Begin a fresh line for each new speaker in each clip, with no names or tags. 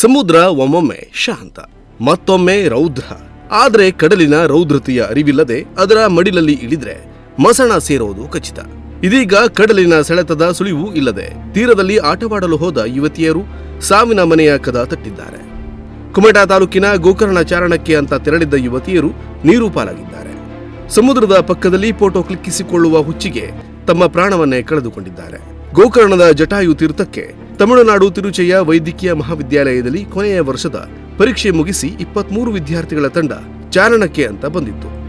ಸಮುದ್ರ ಒಮ್ಮೊಮ್ಮೆ ಶಾಂತ, ಮತ್ತೊಮ್ಮೆ ರೌದ್ರ. ಆದರೆ ಕಡಲಿನ ರೌದ್ರತೆಯ ಅರಿವಿಲ್ಲದೆ ಅದರ ಮಡಿಲಲ್ಲಿ ಇಳಿದ್ರೆ ಮಸಣ ಸೇರೋದು ಖಚಿತ. ಇದೀಗ ಕಡಲಿನ ಸೆಳೆತದ ಸುಳಿವು ಇಲ್ಲದೆ ತೀರದಲ್ಲಿ ಆಟವಾಡಲು ಹೋದ ಯುವತಿಯರು ಸಾವಿನ ಮನೆಯ ಕದ ತಟ್ಟಿದ್ದಾರೆ. ಕುಮಟಾ ತಾಲೂಕಿನ ಗೋಕರ್ಣ ಚಾರಣಕ್ಕೆ ಅಂತ ತೆರಳಿದ್ದ ಯುವತಿಯರು ನೀರು ಪಾಲಾಗಿದ್ದಾರೆ. ಸಮುದ್ರದ ಪಕ್ಕದಲ್ಲಿ ಫೋಟೋ ಕ್ಲಿಕ್ಕಿಸಿಕೊಳ್ಳುವ ಹುಚ್ಚಿಗೆ ತಮ್ಮ ಪ್ರಾಣವನ್ನೇ ಕಳೆದುಕೊಂಡಿದ್ದಾರೆ. ಗೋಕರ್ಣದ ಜಟಾಯು ತೀರ್ಥಕ್ಕೆ ತಮಿಳುನಾಡು ತಿರುಚೆಯ ವೈದ್ಯಕೀಯ ಮಹಾವಿದ್ಯಾಲಯದಲ್ಲಿ ಕೊನೆಯ ವರ್ಷದ ಪರೀಕ್ಷೆ ಮುಗಿಸಿ ಇಪ್ಪತ್ಮೂರು ವಿದ್ಯಾರ್ಥಿಗಳ ತಂಡ ಚಾರಣಕ್ಕೆ ಅಂತ ಬಂದಿತ್ತು.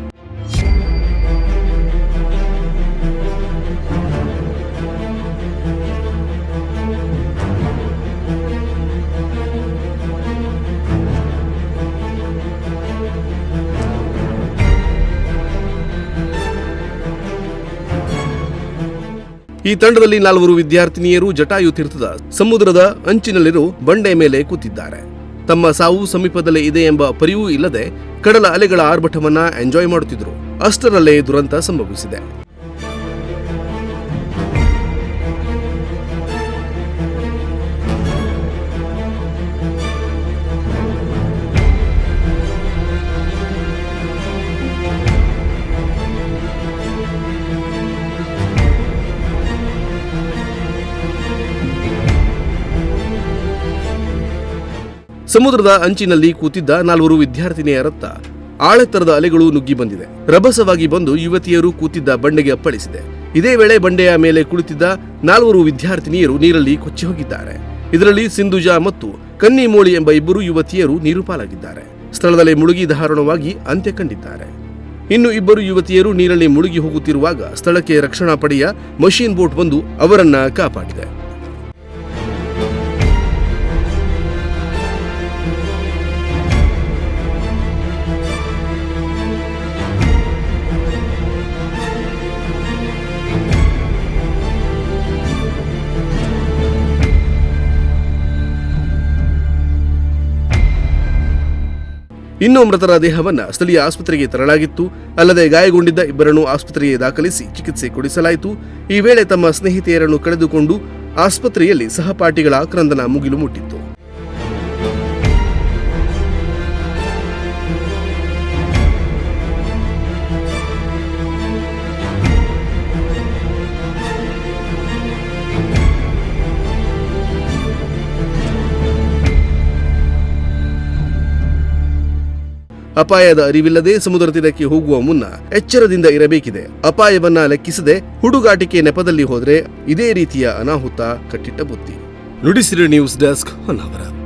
ಈ ತಂಡದಲ್ಲಿ ನಾಲ್ವರು ವಿದ್ಯಾರ್ಥಿನಿಯರು ಜಟಾಯು ತೀರ್ಥದ ಸಮುದ್ರದ ಅಂಚಿನಲ್ಲಿರೋ ಬಂಡೆ ಮೇಲೆ ಕೂತಿದ್ದಾರೆ. ತಮ್ಮ ಸಾವು ಸಮೀಪದಲ್ಲೇ ಇದೆ ಎಂಬ ಪರಿವೂ ಇಲ್ಲದೆ ಕಡಲ ಅಲೆಗಳ ಆರ್ಭಟವನ್ನ ಎಂಜಾಯ್ ಮಾಡುತ್ತಿದ್ರು ಅಷ್ಟರಲ್ಲೇ ದುರಂತ ಸಂಭವಿಸಿದೆ. ಸಮುದ್ರದ ಅಂಚಿನಲ್ಲಿ ಕೂತಿದ್ದ ನಾಲ್ವರು ವಿದ್ಯಾರ್ಥಿನಿಯರತ್ತ ಆಳೆತ್ತರದ ಅಲೆಗಳು ನುಗ್ಗಿ ಬಂದಿದೆ. ರಭಸವಾಗಿ ಬಂದು ಯುವತಿಯರು ಕೂತಿದ್ದ ಬಂಡೆಗೆ ಅಪ್ಪಳಿಸಿದೆ. ಇದೇ ವೇಳೆ ಬಂಡೆಯ ಮೇಲೆ ಕುಳಿತಿದ್ದ ನಾಲ್ವರು ವಿದ್ಯಾರ್ಥಿನಿಯರು ನೀರಲ್ಲಿ ಕೊಚ್ಚಿ ಹೋಗಿದ್ದಾರೆ. ಇದರಲ್ಲಿ ಸಿಂಧುಜಾ ಮತ್ತು ಕನ್ನಿಮೋಳಿ ಎಂಬ ಇಬ್ಬರು ಯುವತಿಯರು ನೀರು ಪಾಲಾಗಿದ್ದಾರೆ. ಸ್ಥಳದಲ್ಲೇ ಮುಳುಗಿ ದಾರುಣವಾಗಿ ಅಂತ್ಯ ಕಂಡಿದ್ದಾರೆ. ಇನ್ನು ಇಬ್ಬರು ಯುವತಿಯರು ನೀರಲ್ಲಿ ಮುಳುಗಿ ಹೋಗುತ್ತಿರುವಾಗ ಸ್ಥಳಕ್ಕೆ ರಕ್ಷಣಾ ಪಡೆಯ ಮಷೀನ್ ಬೋಟ್ ಬಂದು ಅವರನ್ನ ಕಾಪಾಡಿದೆ. ಇನ್ನು ಮೃತರ ದೇಹವನ್ನು ಸ್ಥಳೀಯ ಆಸ್ಪತ್ರೆಗೆ ತರಲಾಗಿತ್ತು. ಅಲ್ಲದೆ ಗಾಯಗೊಂಡಿದ್ದ ಇಬ್ಬರನ್ನು ಆಸ್ಪತ್ರೆಗೆ ದಾಖಲಿಸಿ ಚಿಕಿತ್ಸೆ ಕೊಡಿಸಲಾಯಿತು. ಈ ವೇಳೆ ತಮ್ಮ ಸ್ನೇಹಿತೆಯರನ್ನು ಕಳೆದುಕೊಂಡು ಆಸ್ಪತ್ರೆಯಲ್ಲಿ ಸಹಪಾಠಿಗಳ ಆಕ್ರಂದನ ಮುಗಿಲು ಮುಟ್ಟಿತ್ತು. ಅಪಾಯದ ಅರಿವಿಲ್ಲದೆ ಸಮುದ್ರ ತೀರಕ್ಕೆ ಹೋಗುವ ಮುನ್ನ ಎಚ್ಚರದಿಂದ ಇರಬೇಕಿದೆ. ಅಪಾಯವನ್ನ ಲೆಕ್ಕಿಸದೆ ಹುಡುಗಾಟಿಕೆ ನೆಪದಲ್ಲಿ ಹೋದ್ರೆ ಇದೇ ರೀತಿಯ ಅನಾಹುತ ಕಟ್ಟಿಟ್ಟ ಬುತ್ತಿ ನುಡಿಸಿರಿ ನ್ಯೂಸ್ ಡೆಸ್ಕ್ ಹೊನ್ನಾವರ.